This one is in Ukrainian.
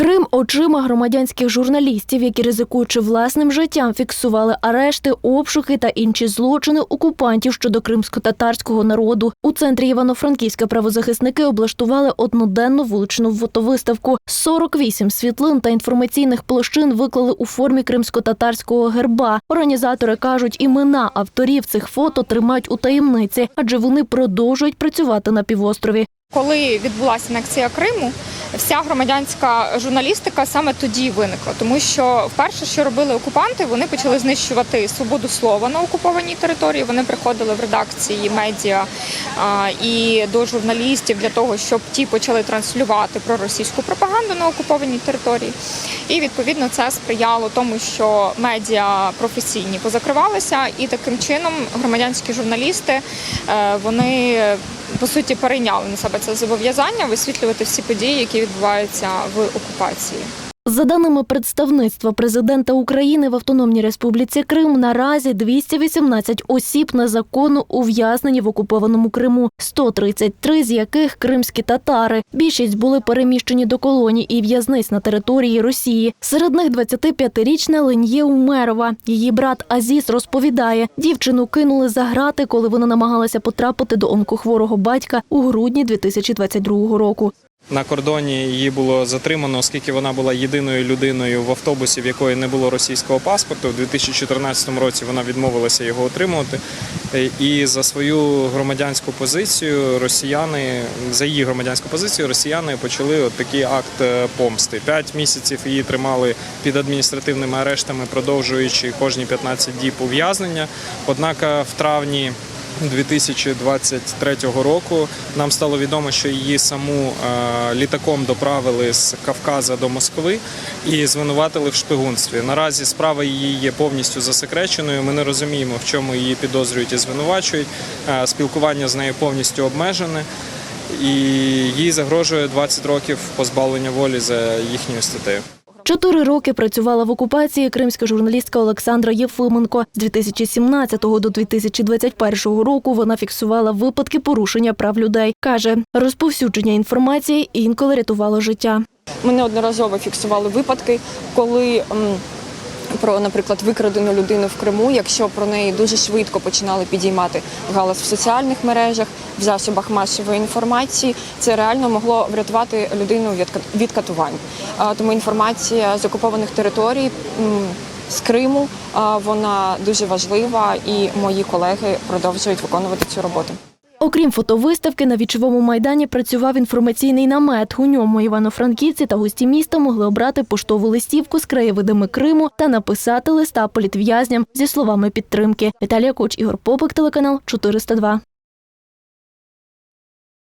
Крим очима громадянських журналістів, які ризикуючи власним життям, фіксували арешти, обшуки та інші злочини окупантів щодо кримсько-татарського народу. У центрі Івано-Франківська правозахисники облаштували одноденну вуличну фотовиставку. 48 світлин та інформаційних площин виклали у формі кримсько-татарського герба. Організатори кажуть, імена авторів цих фото тримають у таємниці, адже вони продовжують працювати на півострові. Коли відбулася анексія Криму, вся громадянська журналістика саме тоді виникла, тому що вперше, що робили окупанти, вони почали знищувати свободу слова на окупованій території. Вони приходили в редакції медіа і до журналістів для того, щоб ті почали транслювати проросійську пропаганду на окупованій території. І відповідно це сприяло тому, що медіа професійні позакривалися, і таким чином громадянські журналісти е, вони по суті перейняли на себе це зобов'язання висвітлювати всі події, які відбуваються в окупації. За даними представництва президента України в Автономній Республіці Крим, наразі 218 осіб незаконно ув'язнені в окупованому Криму, 133 з яких кримські татари. Більшість були переміщені до колоній і в'язниць на території Росії. Серед них 25-річна Лен'є Умерова. Її брат Азіс розповідає, дівчину кинули за грати, коли вона намагалася потрапити до онкохворого батька у грудні 2022 року. На кордоні її було затримано, оскільки вона була єдиною людиною в автобусі, в якої не було російського паспорту. У 2014 році вона відмовилася його отримувати. І за свою громадянську позицію росіяни за її громадянську позицію росіяни почали от такий акт е, помсти. П'ять місяців її тримали під адміністративними арештами, продовжуючи кожні 15 діб ув'язнення. Однак е, в травні 2023 року нам стало відомо, що її саму е, літаком доправили з Кавказа до Москви і звинуватили в шпигунстві. Наразі справа її є повністю засекреченою. Ми не розуміємо, в чому її підозрюють і звинувачують. Е, Спілкування з нею повністю обмежене. І їй загрожує 20 років позбавлення волі за їхньою статтею. Чотири роки працювала в окупації кримська журналістка Олександра Єфименко. З 2017 до 2021 року вона фіксувала випадки порушення прав людей. Каже, розповсюдження інформації інколи рятувало життя. Ми неодноразово фіксували випадки, коли про, наприклад, викрадену людину в Криму, якщо про неї дуже швидко починали підіймати галас в соціальних мережах, в засобах масової інформації, це реально могло врятувати людину від, катувань. Тому інформація з окупованих територій. З Криму вона дуже важлива, і мої колеги продовжують виконувати цю роботу. Окрім фотовиставки, на вічовому майдані працював інформаційний намет. У ньому івано-франківці та гості міста могли обрати поштову листівку з краєвидами Криму та написати листа політв'язням зі словами підтримки. Віталія Коч, Ігор Попик, телеканал 402.